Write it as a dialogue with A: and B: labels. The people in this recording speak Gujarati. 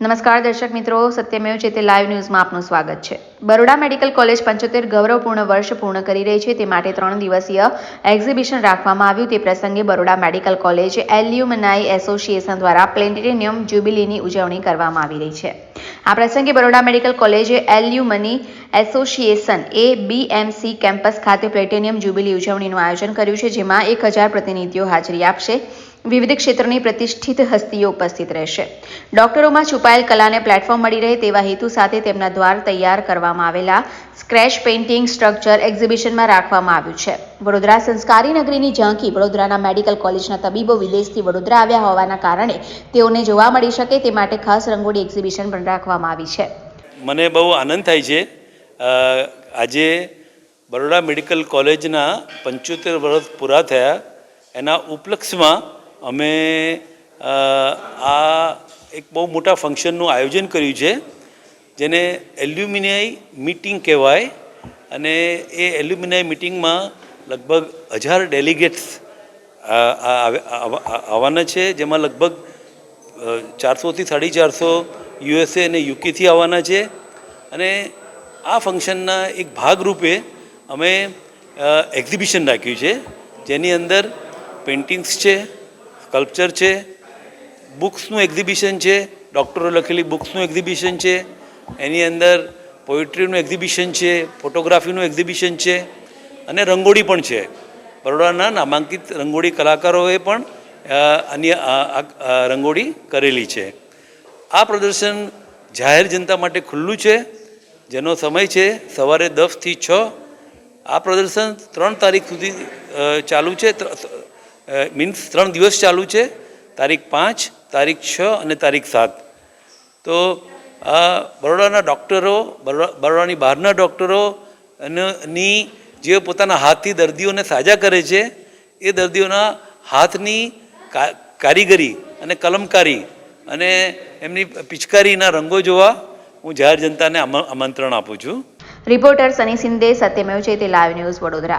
A: નમસ્કાર દર્શક મિત્રો, સત્યમેવ તે લાઈવ ન્યૂઝમાં આપનું સ્વાગત છે. બરોડા મેડિકલ કોલેજ પંચોતેર ગૌરવપૂર્ણ વર્ષ પૂર્ણ કરી રહી છે, તે માટે ત્રણ દિવસીય એક્ઝિબિશન રાખવામાં આવ્યું. તે પ્રસંગે Baroda medical college alumni association દ્વારા પ્લેનેટેનિયમ જ્યુબિલીની ઉજવણી કરવામાં આવી રહી છે. આ પ્રસંગે બરોડા મેડિકલ કોલેજે એલ્યુમની એસોસિએશન એ બીએમસી કેમ્પસ ખાતે પ્લેટેનિયમ જ્યુબિલી ઉજવણીનું આયોજન કર્યું છે, જેમાં એક હજાર પ્રતિનિધિઓ હાજરી આપશે. વિવિધ ક્ષેત્રની પ્રતિષ્ઠિત હસ્તીઓ ઉપસ્થિત રહેશે. ડોક્ટરોમાં છુપાયેલ કલાને પ્લેટફોર્મ મળી રહે તેવા હેતુ સાથે તેમના દ્વાર તૈયાર કરવામાં આવેલા સ્ક્રેચ પેઇન્ટિંગ સ્ટ્રક્ચર એક્ઝિબિશનમાં રાખવામાં આવ્યું છે. વડોદરા સંસ્કારી નગરીની ઝાંખી વડોદરાના મેડિકલ કોલેજના તબીબો વિદેશથી વડોદરા આવ્યા હોવાના કારણે તેઓને જોવા મળી શકે તે માટે ખાસ રંગોળી એક્ઝિબિશન પણ રાખવામાં આવી છે.
B: મને બહુ આનંદ થાય છે. આજે બરોડા મેડિકલ કોલેજના પંચોતેર વર્ષ પૂરા થયા. એના ઉપલક્ષમાં અમે આ એક બહુ મોટા ફંક્શનનું આયોજન કર્યું છે, જેને એલ્યુમિનિયાઈ મીટિંગ કહેવાય અને એ એલ્યુમિનિયાઈ મીટિંગમાં લગભગ હજાર ડેલિગેટ્સ આવવાના છે, જેમાં લગભગ ચારસોથી સાડી ચારસો યુએસએ અને યુકેથી આવવાના છે. અને આ ફંક્શનના એક ભાગરૂપે અમે એક્ઝિબિશન રાખ્યું છે, જેની અંદર પેઇન્ટિંગ્સ છે સ્કલ્પચર છે, બુક્સનું એક્ઝિબિશન છે, ડૉક્ટરો લખેલી બુક્સનું એક્ઝિબિશન છે, એની અંદર પોએટ્રીનું એક્ઝિબિશન છે, ફોટોગ્રાફીનું એક્ઝિબિશન છે, અને રંગોળી પણ છે. બરોડાના નામાંકિત રંગોળી કલાકારોએ પણ અન્ય રંગોળી કરેલી છે. આ પ્રદર્શન જાહેર જનતા માટે ખુલ્લું છે, જેનો સમય છે સવારે દસથી છ. આ પ્રદર્શન ત્રણ તારીખ સુધી ચાલુ છે મીન્સ ત્રણ દિવસ ચાલુ છે. તારીખ પાંચ, તારીખ છ અને તારીખ સાત. તો આ બરોડાના ડૉક્ટરો બરોડાની બહારના ડૉક્ટરો ની જે પોતાના હાથથી દર્દીઓને સાજા કરે છે, એ દર્દીઓના હાથની કારીગરી અને કલમકારી અને એમની પિચકારીના રંગો જોવા હું જાહેર જનતાને આમંત્રણ આપું છું.
A: રિપોર્ટર સની સિંદે સત્યમેવ છે તે લાઈવ ન્યૂઝ વડોદરા.